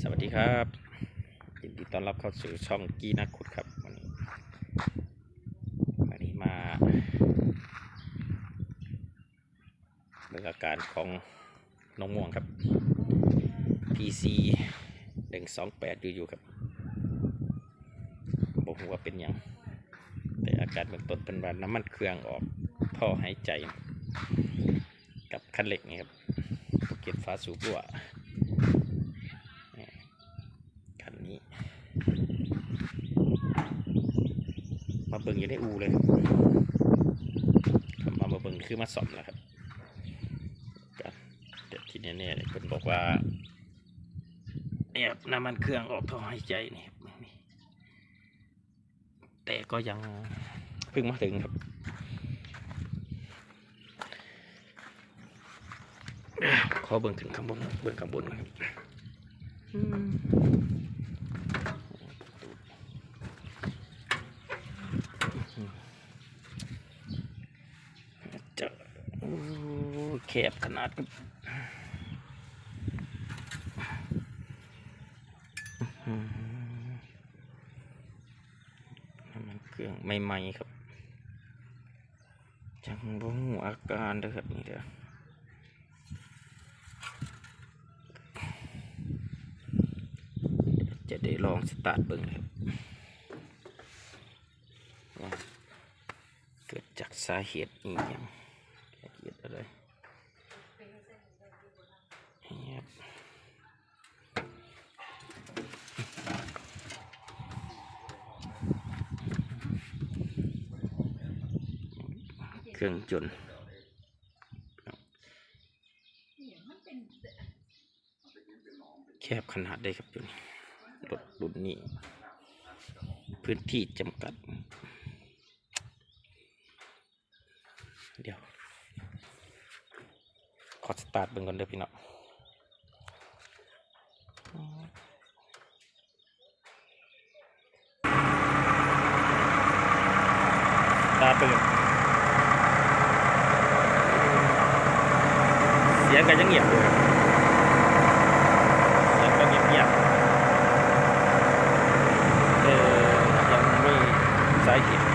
สวัสดีครับยินดีต้อนรับเข้าสู่ช่องกีนักขุดครับวันนี้วันนี้มาเรื่อาการของน้องม่วงครับ PC หนึ่งสองแปดอยู่ๆครับบอกว่าเป็นหยังแต่อาการเบื้องต้นเป็นว่าน้ำมันเครื่องออกท่อหายใจ กับคันเหล็กนี่ครับเก็บฟ้าสูบรั่ว คันนี้ มา เบิ่งอยู่ในอูเลยครับครับมามาเบิ่งคือมาสอมแล้วครับก็เดี๋ยวที่แน่ๆเลยคนบอกว่าเนี่ยน้ำมันเครื่องออกท่อหายใจนี่แต่ก็ยังเพิ่งมาถึงครับขอเบิ่งถึงข้างบนเบิ่งข้างบนนะครับอืม จะโอ้ แคบขนาดครับอื้อหือน้ำมันเครื่องใหม่ๆครับ จังบ่หูอาการเด้อครับนี่เด้อจะได้ลองสตาร์ทเบิ่งครับเกิดจากสาเหตุอีกอย่างสาเหตุอะไรนี่ครับ เครื่องจนแคบขนาดได้ครับจนรถรุ่นนี้ พื้นที่จำกัด เดี๋ยว ขอสตาร์ทเบิ่งก่อนเด้อพี่น้องตาเบิ่ง สียงก็ยังเงียบอยู่ครับเสียงก็เงียบเงียบเออยังไม่สาเขียว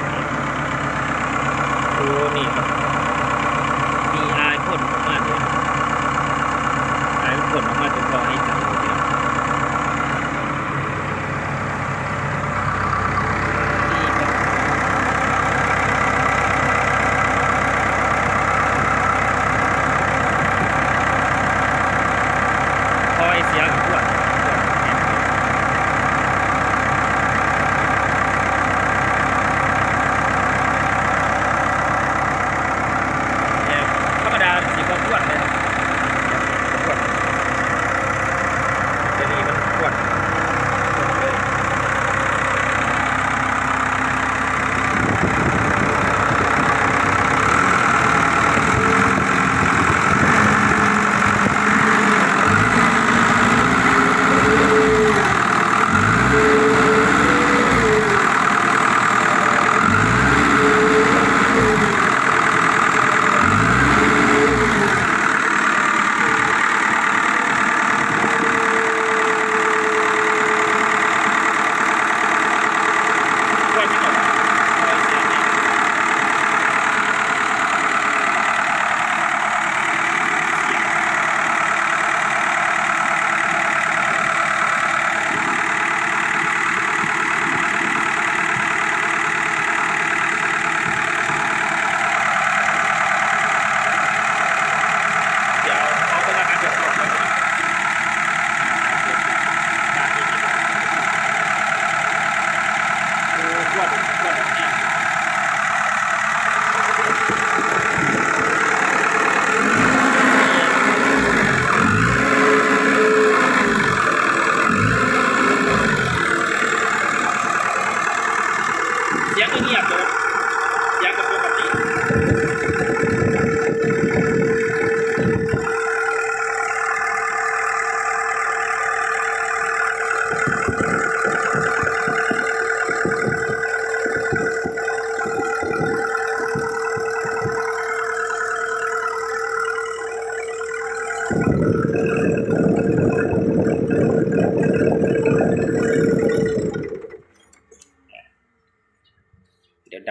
Ini.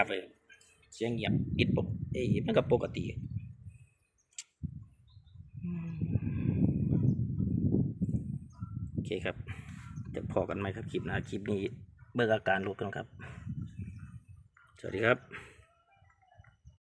ดับเลย เสียงเงียบปิดปกเอ้ยมันก็ปกติโอเคครับจะพอกันไหมครับคลิปนะคลิปนี้เบิกอาการลดกันครับ สวัสดีครับ